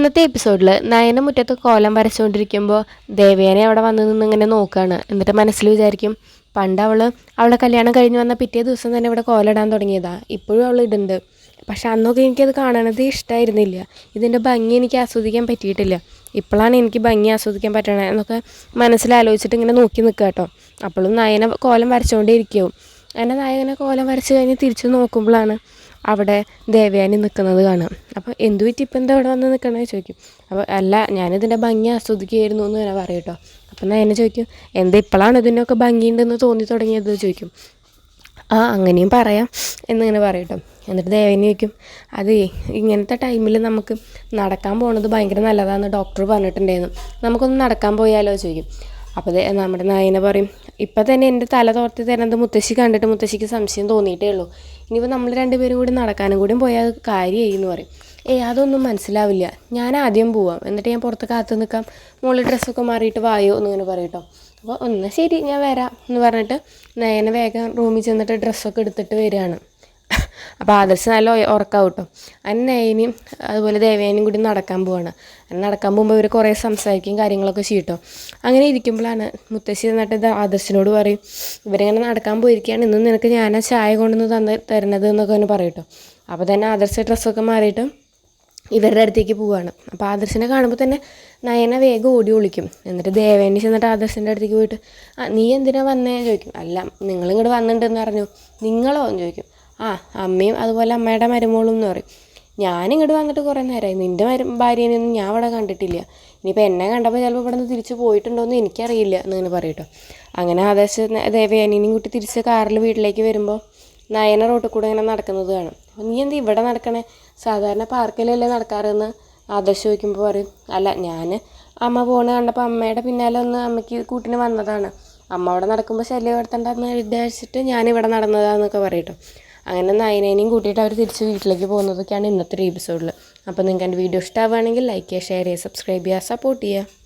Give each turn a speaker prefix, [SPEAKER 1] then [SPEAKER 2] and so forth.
[SPEAKER 1] ഇന്നത്തെ എപ്പിസോഡിൽ നയന മുറ്റത്ത് കോലം വരച്ചുകൊണ്ടിരിക്കുമ്പോൾ ദേവേനെ അവിടെ വന്ന് നിന്ന് ഇങ്ങനെ നോക്കുകയാണ് എന്നിട്ട് മനസ്സിൽ വിചാരിക്കും പണ്ട് അവൾ അവളുടെ കല്യാണം കഴിഞ്ഞ് വന്ന പിറ്റേ ദിവസം തന്നെ ഇവിടെ കോലിടാൻ തുടങ്ങിയതാ. ഇപ്പോഴും അവൾ ഇടുന്നുണ്ട്. പക്ഷെ അന്നൊക്കെ എനിക്കത് കാണണത് ഇഷ്ടമായിരുന്നില്ല ഇതിന്റെ ഭംഗി എനിക്ക് ആസ്വദിക്കാൻ പറ്റിയിട്ടില്ല. ഇപ്പോഴാണ് എനിക്ക് ഭംഗി ആസ്വദിക്കാൻ പറ്റണത് എന്നൊക്കെ മനസ്സിലാലോചിച്ചിട്ട് ഇങ്ങനെ നോക്കി നിൽക്കുക കേട്ടോ. അപ്പോഴും നയന കോലം വരച്ചുകൊണ്ടേ ഇരിക്കും അങ്ങനെ നായകനെ കോലം വരച്ച് കഴിഞ്ഞ് തിരിച്ച് നോക്കുമ്പോഴാണ് അവിടെ ദേവയാനി നിൽക്കുന്നത് കാണാം അപ്പോൾ എന്തു പറ്റി ഇപ്പം എന്താ ഇവിടെ വന്ന് നിൽക്കണേ ചോദിക്കും. അപ്പോൾ അല്ല ഞാനിതിന്റെ ഭംഗി ആസ്വദിക്കുകയായിരുന്നു എന്ന് തന്നെ പറയും കേട്ടോ. അപ്പം നയനെ ചോദിക്കും എന്താ ഇപ്പോഴാണ് ഇതിനൊക്കെ ഭംഗിയുണ്ടെന്ന് തോന്നി തുടങ്ങിയത്? ചോദിക്കും. ആ അങ്ങനെയും പറയാം എന്നിങ്ങനെ പറയും കേട്ടോ. എന്നിട്ട് ദേവനി ചോദിക്കും അതേ ഇങ്ങനത്തെ ടൈമിൽ നമുക്ക് നടക്കാൻ പോകുന്നത് ഭയങ്കര നല്ലതാണെന്ന് ഡോക്ടർ പറഞ്ഞിട്ടുണ്ടായിരുന്നു. നമുക്കൊന്ന് നടക്കാൻ പോയാലോ? ചോദിക്കും. അപ്പോൾ നമ്മുടെ നായന പറയും ഇപ്പം തന്നെ എന്റെ തല തോർത്തി തരുന്നത് മുത്തശ്ശി കണ്ടിട്ട് മുത്തശ്ശിക്ക് സംശയം തോന്നിയിട്ടേ ഉള്ളൂ. ഇനിയിപ്പോൾ നമ്മൾ രണ്ടുപേരും കൂടി നടക്കാനും കൂടി പോയാൽ കാര്യമായി എന്ന് പറയും. ഏയ് അതൊന്നും മനസ്സിലാവില്ല. ഞാൻ ആദ്യം പോവാം. എന്നിട്ട് ഞാൻ പുറത്ത് കാത്തു നിൽക്കാം മുകളിൽ ഡ്രസ്സൊക്കെ മാറിയിട്ട് വായോ എന്നിങ്ങനെ പറയും കേട്ടോ അപ്പോൾ ഒന്ന് ശരി ഞാൻ വരാം എന്ന് പറഞ്ഞിട്ട് നയന വേഗം റൂമിൽ ചെന്നിട്ട് ഡ്രസ്സൊക്കെ എടുത്തിട്ട് വരികയാണ്. അപ്പോൾ ആദർശ് നല്ല ഉറക്കാവും കേട്ടോ അന്നയനും അതുപോലെ ദേവേനയും കൂടി നടക്കാൻ പോവാണ്. നടക്കാൻ പോകുമ്പോൾ ഇവർ കുറേ സംസാരിക്കും കാര്യങ്ങളൊക്കെ ചെയ്യട്ടോ അങ്ങനെ ഇരിക്കുമ്പോഴാണ് മുത്തശ്ശി എന്നിട്ട് ഇത് ആദർശിനോട് പറയും ഇവരിങ്ങനെ നടക്കാൻ പോയിരിക്കുകയാണ് ഇന്ന് നിനക്ക് ഞാൻ ആ ചായ കൊണ്ടുവന്ന് തന്ന് തരുന്നത് എന്നൊക്കെ ഒന്ന് പറയും കേട്ടോ അപ്പോൾ തന്നെ ആദർശ ഡ്രസ്സൊക്കെ മാറിയിട്ട് ഇവരുടെ അടുത്തേക്ക് പോവാണ്. അപ്പോൾ ആദർശിനെ കാണുമ്പോൾ തന്നെ നയന വേഗം ഓടി ഒളിക്കും. എന്നിട്ട് ദേവേനി ചെന്നിട്ട് ആദർശിന്റെ അടുത്തേക്ക് പോയിട്ട് ആ നീ എന്തിനാ വന്നേ? ചോദിക്കും. അല്ല നിങ്ങളിങ്ങോട്ട് വന്നിട്ടുണ്ടെന്ന് പറഞ്ഞു. നിങ്ങളോ? എന്ന് ചോദിക്കും. ആ അമ്മയും അതുപോലെ അമ്മയുടെ മരുമോളും എന്ന് പറയും. ഞാനിങ്ങോട്ട് വന്നിട്ട് കുറേ നേരമായി നിന്റെ മരു ഭാര്യേനെയൊന്നും ഞാൻ ഇവിടെ കണ്ടിട്ടില്ല. ഇനിയിപ്പോൾ എന്നെ കണ്ടപ്പോൾ ചിലപ്പോൾ ഇവിടെ നിന്ന് തിരിച്ച് പോയിട്ടുണ്ടോയെന്ന് എനിക്കറിയില്ല എന്നിങ്ങനെ പറയട്ടോ. അങ്ങനെ ആദേശ ദേവയാനിനെയും കൂട്ടി തിരിച്ച് കാറിൽ വീട്ടിലേക്ക് വരുമ്പോൾ നയന റോട്ടിൽ കൂടെ ഇങ്ങനെ നടക്കുന്നത് കാണും. അപ്പോൾ നീ എന്ത് ഇവിടെ നടക്കണേ? സാധാരണ പാർക്കിലല്ലേ നടക്കാറെന്ന് ആദർശ് ചോദിക്കുമ്പോൾ പറയും. അല്ല ഞാൻ അമ്മ പോണ കണ്ടപ്പോൾ അമ്മയുടെ പിന്നാലെ ഒന്ന് അമ്മയ്ക്ക് കൂട്ടിന് വന്നതാണ്. അമ്മ അവിടെ നടക്കുമ്പോൾ ശല്യം എടുത്തണ്ടെന്ന് വിചാരിച്ചിട്ട് ഞാനിവിടെ നടന്നതാന്നൊക്കെ പറയട്ടോ. അങ്ങനെ നയനേനെയും കൂട്ടിയിട്ട് അവർ തിരിച്ച് വീട്ടിലേക്ക് പോകുന്നതൊക്കെയാണ് ഇന്നത്തെ ഒരു എപ്പിസോഡിൽ അപ്പോൾ നിങ്ങൾക്ക് എന്റെ വീഡിയോ ഇഷ്ടമാവുകയാണെങ്കിൽ ലൈക്ക് ചെയ്യുക ഷെയർ ചെയ്യുക സബ്സ്ക്രൈബ് ചെയ്യുക സപ്പോർട്ട് ചെയ്യുക.